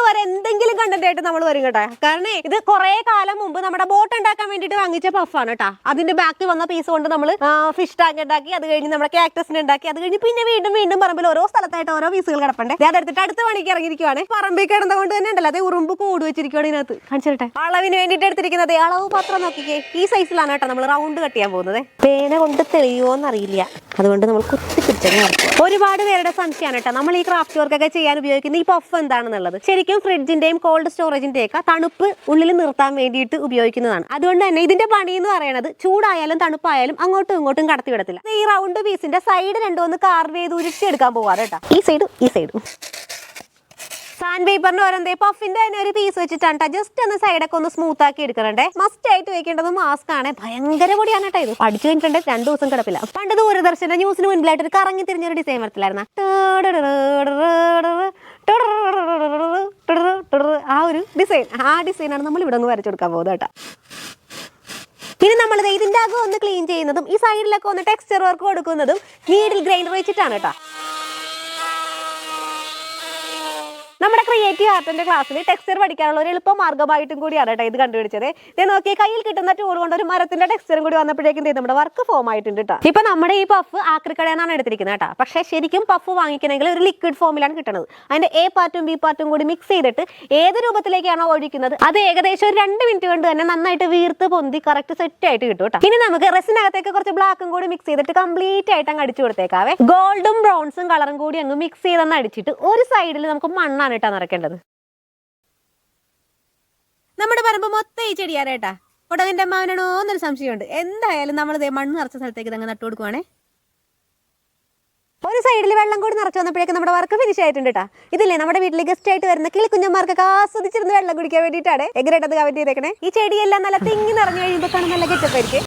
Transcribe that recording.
വരെ എന്തെങ്കിലും കണ്ടന്റ് ആയിട്ട് നമ്മൾ വരും കേട്ടോ. കാരണം ഇത് കുറെ കാലം മുമ്പ് നമ്മുടെ ബോട്ട് ഉണ്ടാക്കാൻ വേണ്ടിയിട്ട് വാങ്ങിച്ച പഫാണ് കേട്ടോ. അതിന്റെ ബാക്കിൽ വന്ന പീസ് കൊണ്ട് നമ്മൾ ഫിഷ് ടാങ്ക് ഉണ്ടാക്കി അത് കഴിഞ്ഞ് നമ്മുടെ ക്യാക്ടസിനെ ഉണ്ടാക്കി അത് കഴിഞ്ഞ് പിന്നെ വീണ്ടും വീണ്ടും പറമ്പിൽ ഓരോ സ്ഥലത്തായിട്ട് ഓരോ പീസുകൾ കിടപ്പുണ്ട്. ഞാൻ എടുത്തിട്ട് അടുത്ത പണിക്ക് ഇറങ്ങിയിരിക്കുവാണ്. പറമ്പിൽ കിടന്ന കൊണ്ട് തന്നെ ഉണ്ടല്ലോ അതേ ഉറുമ്പ് കൂട് വെച്ചിരിക്കുവാണ് ഇതിനകത്ത്. കാണിച്ചിട്ടെ അളവിന് വേണ്ടിയിട്ട് എടുത്തിരിക്കുന്നത് അളവ് പത്രം നോക്കിക്കേ. ഈ സൈസിലാണ് കേട്ടോ നമ്മൾ റൗണ്ട് കട്ട് ചെയ്യാൻ പോകുന്നത്. പേന കൊണ്ട് തെളിയുമോന്ന് അറിയില്ല അതുകൊണ്ട് നമ്മൾ കുത്തി പിടിച്ചങ്ങ് ഒരുപാട് പേരുടെ സംശയമാണ് കേട്ടോ. നമ്മൾ ഈ ക്രാഫ്റ്റ് വർക്ക് ഒക്കെ ചെയ്യാൻ ഉപയോഗിക്കുന്ന ഈ പഫ് എന്താണെന്നുള്ളത്. ശരിക്കും ഫ്രിഡ്ജിന്റെയും കോൾഡ് സ്റ്റോറേജിന്റെയൊക്കെ തണുപ്പ് ഉള്ളിൽ നിർത്താൻ വേണ്ടിയിട്ട് ഉപയോഗിക്കുന്നതാണ്. അതുകൊണ്ട് തന്നെ ഇതിന്റെ പണി എന്ന് പറയുന്നത് ചൂടായാലും തണുപ്പായാലും അങ്ങോട്ടും ഇങ്ങോട്ടും കടത്തി വിടത്തില്ല. ഈ റൗണ്ട് പീസിന്റെ സൈഡ് രണ്ടോന്ന് കാർവ് ചെയ്ത് ഉരുട്ടിയെടുക്കാൻ പോവാറ് കേട്ടോ. ഈ സൈഡും ഈ സൈഡും സാൻഡ് പേപ്പറിന്റെ ഓരോന്തേ പഫിന്റെ തന്നെ ഒരു പീസ് വെച്ചിട്ടാണ് ജസ്റ്റ് ഒന്ന് സൈഡൊക്കെ ഒന്ന് സ്മൂത്ത് ആക്കി എടുക്കണേ മസ്റ്റ് ആയിട്ട് വെക്കേണ്ടത് മാസ്ക് ആണ്. ഭയങ്കര പൊടിയാണ് കേട്ടോ ഇത്. പഠിച്ചു കഴിഞ്ഞിട്ടുണ്ട് രണ്ടു ദിവസം കിടപ്പില്ല. പണ്ട് ദൂരദർശന്റെ ന്യൂസിന് മുൻപിലായിട്ട് ഒരു കറങ്ങി തിരിഞ്ഞൊരു ഡിസൈൻ വരത്തില്ലായിരുന്ന? ഡിസൈൻ. ആ ഡിസൈനാണ് നമ്മൾ ഇവിടെ വരച്ചു കൊടുക്കാൻ പോകുന്നത് കേട്ടോ. ഇനി നമ്മൾ ഇതിന്റെ അകം ഒന്ന് ക്ലീൻ ചെയ്യുന്നതും ഈ സൈഡിലൊക്കെ ഒന്ന് ടെക്സ്ചർ വർക്ക് കൊടുക്കുന്നതും നീഡിൽ ഗ്രൈൻഡർ വെച്ചിട്ടാണ് കേട്ടോ. നമ്മുടെ ക്രിയേറ്റീവ് ആർട്ടിന്റെ ക്ലാസ്സിൽ ടെക്സ്ചർ പഠിക്കാനുള്ള ഒരു എളുപ്പ മാർഗമായിട്ടും കൂടിയാണ് കേട്ടോ ഇത് കണ്ടുപിടിച്ചത്. ഇത് നോക്കി കയ്യിൽ കിട്ടുന്ന ടൂൾ കൊണ്ട് ഒരു മരത്തിന്റെ ടെക്സ്ചറും കൂടി വന്നപ്പോഴേക്കും നമ്മുടെ വർക്ക് ഫോം ആയിട്ടുണ്ട് കേട്ടോ ഇപ്പൊ നമ്മുടെ ഈ പഫ് ആക്രിക്കടയെന്നാണ് എടുത്തിരിക്കുന്നത് കേട്ടോ. പക്ഷേ ശരിക്കും പഫ് വാങ്ങിക്കണമെങ്കിൽ ഒരു ലിക്വിഡ് ഫോമിലാണ് കിട്ടുന്നത് അതിന്റെ എ പാർട്ടും ബി പാർട്ടും കൂടി മിക്സ് ചെയ്തിട്ട് ഏത് രൂപത്തിലേക്കാണോ ഒഴിക്കുന്നത് അത് ഏകദേശം ഒരു രണ്ട് മിനിറ്റ് കൊണ്ട് തന്നെ നന്നായിട്ട് വീർത്ത് പൊന്തി കറക്റ്റ് സെറ്റ് ആയിട്ട് കിട്ടും കേട്ടോ ഇനി നമുക്ക് റെസിനകത്തേക്ക് കുറച്ച് ബ്ലാക്കും കൂടി മിക്സ് ചെയ്തിട്ട് കംപ്ലീറ്റ് ആയിട്ട് അങ്ങ് അടിച്ചു കൊടുത്തേക്കാവേ. ഗോൾഡും ബ്രൗൺസും കളറും കൂടി അങ്ങ് മിക്സ് ചെയ്തെന്ന് അടിച്ചിട്ട് ഒരു സൈഡിൽ നമുക്ക് മണ്ണാണ് കേട്ടോ നടക്കേണ്ടത്? നമ്മുടെ പറമ്പ് മൊത്തം ഈ ചെടിയാരേട്ടാ ഒടകന്റെ അമ്മാവനാണോ എന്നൊരു സംശയമുണ്ട്. എന്തായാലും നമ്മൾ മണ്ണ് നിറച്ച സ്ഥലത്തേക്ക് ഇതങ്ങ് നട്ടു കൊടുക്കുവാണേ. ഒരു സൈഡിൽ വെള്ളം കൂടി നിറച്ചു വന്നപ്പോഴേക്കും നമ്മുടെ വർക്ക് ഫിനിഷ് ആയിട്ടുണ്ട് കേട്ടോ ഇതില്ലേ നമ്മുടെ വീട്ടിലെ ഗസ്റ്റ് ആയിട്ട് വരുന്ന കിളിക്കുഞ്ഞന്മാർക്കൊക്കെ ആസ്വദിച്ചിരുന്ന് വെള്ളം കുടിക്കാൻ വേണ്ടിയിട്ടാണ്. എഗ്രേട്ടത് കവറ്റ് ചെയ്തേക്കണേ? ഈ ചെടിയെല്ലാം നല്ല തിങ്ങി നിറഞ്ഞു കഴിയുമ്പോൾ കാണാൻ നല്ല കെട്ടപ്പായിരിക്കും